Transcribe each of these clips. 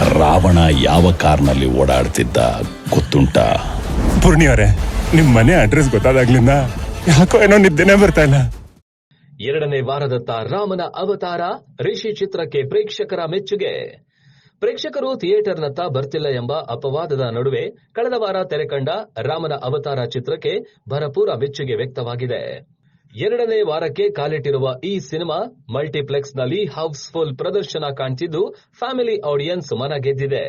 ರಾವಣ ಯಾವ ಕಾರ್ನಲ್ಲಿ ಓಡಾಡ್ತಿದ್ದ ಗೊತ್ತುಂಟ? ಪೂರ್ಣಿಯವರೇ ನಿಮ್ ಮನೆ ಅಡ್ರೆಸ್ ಗೊತ್ತಾದಾಗ್ಲಿಂದ ಯಾಕೋ ಏನೋ ನಿದ್ದೆನೆ ಬರ್ತಾ ಇಲ್ಲ. ಎರಡನೇ ವಾರದತ್ತ ರಾಮನ ಅವತಾರ ರಿಷಿ ಚಿತ್ರಕ್ಕೆ ಪ್ರೇಕ್ಷಕರ ಮೆಚ್ಚುಗೆ. ಪ್ರೇಕ್ಷಕರು ಥಿಯೇಟರ್ನತ್ತ ಬರ್ತಿಲ್ಲ ಎಂಬ ಅಪವಾದದ ನಡುವೆ ಕಳೆದ ವಾರ ತೆರೆಕಂಡ ರಾಮನ ಅವತಾರ ಚಿತ್ರಕ್ಕೆ ಭರಪೂರ ಮೆಚ್ಚುಗೆ ವ್ಯಕ್ತವಾಗಿದೆ. ಎರಡನೇ ವಾರಕ್ಕೆ ಕಾಲಿಟ್ಟಿರುವ ಈ ಸಿನಿಮಾ ಮಲ್ಟಿಪ್ಲೆಕ್ಸ್ನಲ್ಲಿ ಹೌಸ್ಫುಲ್ ಪ್ರದರ್ಶನ ಕಾಣ್ತಿದ್ದು ಫ್ಯಾಮಿಲಿ ಆಡಿಯನ್ಸ್ ಮನ ಗೆದ್ದಿದೆ.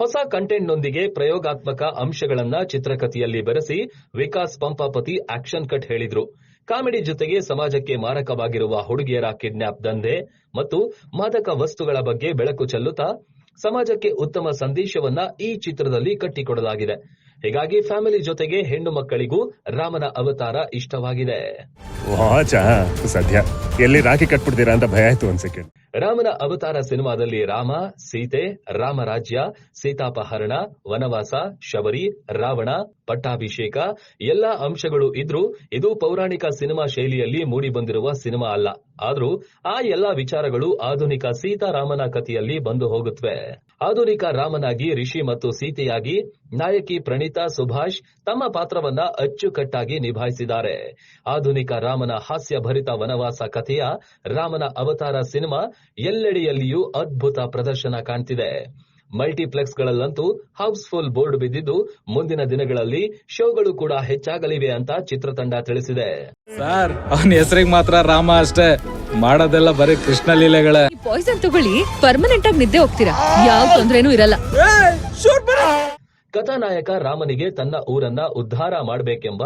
ಹೊಸ ಕಂಟೆಂಟ್ನೊಂದಿಗೆ ಪ್ರಯೋಗಾತ್ಮಕ ಅಂಶಗಳನ್ನ ಚಿತ್ರಕಥೆಯಲ್ಲಿ ಬೆರೆಸಿ ವಿಕಾಸ್ ಪಂಪಾಪತಿ ಆಕ್ಷನ್ ಕಟ್ ಹೇಳಿದ್ರು. ಕಾಮಿಡಿ ಜೊತೆಗೆ ಸಮಾಜಕ್ಕೆ ಮಾರಕವಾಗಿರುವ ಹುಡುಗಿಯರ ಕಿಡ್ನಾಪ್ ದಂಧೆ ಮತ್ತು ಮಾದಕ ವಸ್ತುಗಳ ಬಗ್ಗೆ ಬೆಳಕು ಚೆಲ್ಲುತ್ತಾ ಸಮಾಜಕ್ಕೆ ಉತ್ತಮ ಸಂದೇಶವನ್ನ ಈ ಚಿತ್ರದಲ್ಲಿ ಕಟ್ಟಿಕೊಡಲಾಗಿದೆ. ಹೀಗಾಗಿ ಫ್ಯಾಮಿಲಿ ಜೊತೆಗೆ ಹೆಣ್ಣು ಮಕ್ಕಳಿಗೂ ರಾಮನ ಅವತಾರ ಇಷ್ಟವಾಗಿದೆ. ಸದ್ಯ. ಎಲ್ಲಿ ರಾಖಿ ಕಟ್ಬಿಡ್ತೀರಾ ಅಂತ ಭಯ ಆಯ್ತು ಒಂದ್ ಸೆಕೆಂಡ್ ರಾಮನ ಅವತಾರ ಸಿನಿಮಾದಲ್ಲಿ ರಾಮ ಸೀತೆ ರಾಮರಾಜ್ಯ ಸೀತಾಪಹರಣ ವನವಾಸ ಶಬರಿ ರಾವಣ ಪಟ್ಟಾಭಿಷೇಕ ಎಲ್ಲಾ ಅಂಶಗಳು ಇದ್ರೂ ಇದು ಪೌರಾಣಿಕ ಸಿನಿಮಾ ಶೈಲಿಯಲ್ಲಿ ಮೂಡಿಬಂದಿರುವ ಸಿನಿಮಾ ಅಲ್ಲ. ಆದ್ರೂ ಆ ಎಲ್ಲಾ ವಿಚಾರಗಳು ಆಧುನಿಕ ಸೀತಾರಾಮನ ಕಥೆಯಲ್ಲಿ ಬಂದು ಹೋಗುತ್ತವೆ ಆಧುನಿಕ ರಾಮನಾಗಿ ರಿಷಿ ಮತ್ತು ಸೀತೆಯಾಗಿ ನಾಯಕಿ ಪ್ರಣೀತಾ ಸುಭಾಷ್ ತಮ್ಮ ಪಾತ್ರವನ್ನ ಅಚ್ಚುಕಟ್ಟಾಗಿ ನಿಭಾಯಿಸಿದ್ದಾರೆ. ಆಧುನಿಕ ರಾಮನ ಹಾಸ್ಯಭರಿತ ವನವಾಸ ಕಥೆಯ ರಾಮನ ಅವತಾರ ಸಿನಿಮಾ ಎಲ್ಲೆಡೆಯಲ್ಲಿಯೂ ಅದ್ಭುತ ಪ್ರದರ್ಶನ ಕಾಣ್ತಿದೆ. ಮಲ್ಟಿಪ್ಲೆಕ್ಸ್ಗಳಲ್ಲಂತೂ ಹೌಸ್ಫುಲ್ ಬೋರ್ಡ್ ಬಿದ್ದಿದ್ದು ಮುಂದಿನ ದಿನಗಳಲ್ಲಿ ಶೋಗಳು ಕೂಡ ಹೆಚ್ಚಾಗಲಿವೆ ಅಂತ ಚಿತ್ರತಂಡ ತಿಳಿಸಿದೆ. ಸರ್ ಅವನ ಹೆಸರಿಗೆ ಮಾತ್ರ ರಾಮ ಅಷ್ಟೇ. ಮಾಡೋದೆಲ್ಲ ಬರೀ ಕೃಷ್ಣ ಲೀಲೆಗಳೇ. ಪಾಯ್ಸನ್ ತಗೊಳ್ಳಿ ಪರ್ಮನೆಂಟ್ ಆಗಿ ನಿದ್ದೆ ಹೋಗ್ತೀರಾ. ಯಾವ ತೊಂದ್ರೆನೂ ಇರಲ್ಲ. ಕಥಾನಾಯಕ ರಾಮನಿಗೆ ತನ್ನ ಊರನ್ನ ಉದ್ಧಾರ ಮಾಡಬೇಕೆಂಬ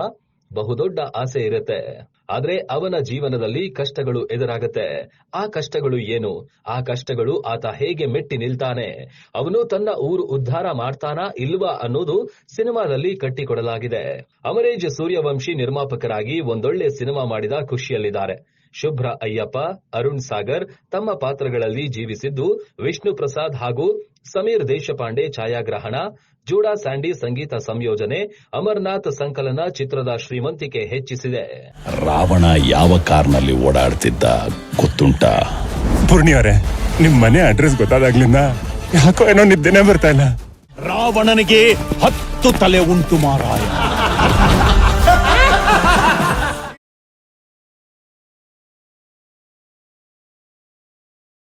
ಬಹುದೊಡ್ಡ ಆಸೆ ಇರುತ್ತೆ. ಆದ್ರೆ ಅವನ ಜೀವನದಲ್ಲಿ ಕಷ್ಟಗಳು ಎದುರಾಗತ್ತೆ. ಆ ಕಷ್ಟಗಳು ಏನು? ಆ ಕಷ್ಟಗಳು ಆತ ಹೇಗೆ ಮೆಟ್ಟಿ ನಿಲ್ತಾನೆ? ಅವನು ತನ್ನ ಊರು ಉದ್ಧಾರ ಮಾಡ್ತಾನಾ ಇಲ್ವಾ ಅನ್ನೋದು ಸಿನಿಮಾದಲ್ಲಿ ಕಟ್ಟಿಕೊಡಲಾಗಿದೆ. ಅಮರೇಜ್ ಸೂರ್ಯವಂಶಿ ನಿರ್ಮಾಪಕರಾಗಿ ಒಂದೊಳ್ಳೆ ಸಿನಿಮಾ ಮಾಡಿದ ಖುಷಿಯಲ್ಲಿದ್ದಾರೆ. ಶುಭ್ರ ಅಯ್ಯಪ್ಪ ಅರುಣ್ ಸಾಗರ್ ತಮ್ಮ ಪಾತ್ರಗಳಲ್ಲಿ ಜೀವಿಸಿದ್ದು ವಿಷ್ಣು ಪ್ರಸಾದ್ ಹಾಗೂ ಸಮೀರ್ ದೇಶಪಾಂಡೆ ಛಾಯಾಗ್ರಹಣ ಜೂಡಾ ಸ್ಯಾಂಡಿ ಸಂಗೀತ ಸಂಯೋಜನೆ ಅಮರ್ನಾಥ್ ಸಂಕಲನ ಚಿತ್ರದ ಶ್ರೀಮಂತಿಕೆ ಹೆಚ್ಚಿಸಿದೆ. ರಾವಣ ಯಾವ ಕಾರ್ನಲ್ಲಿ ಓಡಾಡ್ತಿದ್ದ ಗೊತ್ತುಂಟ? ಪೂರ್ಣಿಯವರೇ ನಿಮ್ ಮನೆ ಅಡ್ರೆಸ್ ಗೊತ್ತಾದಾಗ್ಲಿಂದ ಯಾಕೋ ಏನೋ ನಿದ್ದೆನೆ ಬರ್ತಾ ಇಲ್ಲ. ರಾವಣನಿಗೆ ಹತ್ತು ತಲೆ ಉಂಟು ಮಾರಾಯ.